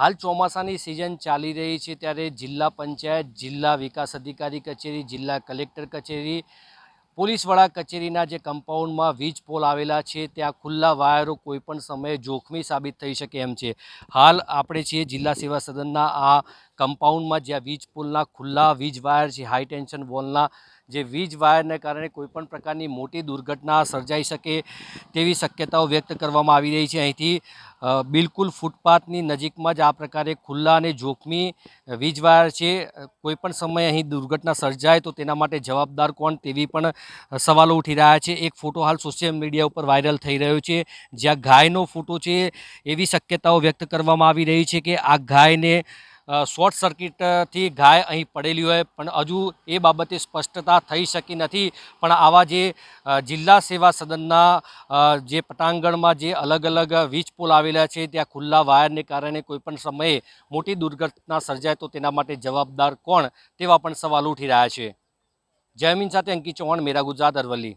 હાલ ચોમાસાની સિઝન ચાલી રહી છે ત્યારે જિલ્લા પંચાયત, જિલ્લા વિકાસ અધિકારી કચેરી, જિલ્લા કલેક્ટર કચેરી પોલીસવાળા કચેરીના જે કમ્પાઉન્ડમાં વીજ પોલ આવેલા છે, ત્યાં ખુલ્લા વાયરો કોઈપણ સમયે જોખમી સાબિત થઈ શકે એમ છે. હાલ આપણે છીએ જિલ્લા સેવા સદનના આ કમ્પાઉન્ડમાં જ્યાં વીજ પુલના ખુલ્લા વીજ વાયર છે હાઈ ટેન્શન વોલના જે વીજ વાયરને કારણે કોઈપણ પ્રકારની મોટી દુર્ઘટના સર્જાઈ શકે તેવી શક્યતાઓ વ્યક્ત કરવામાં આવી રહી છે. અહીંથી બિલકુલ ફૂટપાથની નજીકમાં જ આ પ્રકારે ખુલ્લા અને જોખમી વીજ વાયર છે. કોઈપણ સમયે અહીં દુર્ઘટના સર્જાય તો તેના માટે જવાબદાર કોણ તેવી પણ સવાલો ઉઠી રહ્યા છે. એક ફોટો હાલ સોશિયલ મીડિયા ઉપર વાયરલ થઈ રહ્યો છે, જ્યાં ગાયનો ફોટો છે એવી શક્યતાઓ વ્યક્ત કરવામાં આવી રહી છે કે આ ગાયને શોર્ટ સર્કિટથી ગાય અહીં પડેલી હોય, પણ હજુ એ બાબતે સ્પષ્ટતા થઈ શકી નથી. પણ આવા જે જિલ્લા સેવા સદનના જે પટાંગણમાં જે અલગ અલગ વીજ પોલ આવેલા છે, ત્યાં ખુલ્લા વાયરને કારણે કોઈપણ સમયે મોટી દુર્ઘટના સર્જાય તો તેના માટે જવાબદાર કોણ તેવા પણ સવાલ ઉઠી રહ્યા છે. જયમીન સાથે અંકિત ચૌહાણ, મેરા ગુજરાત અરવલ્લી.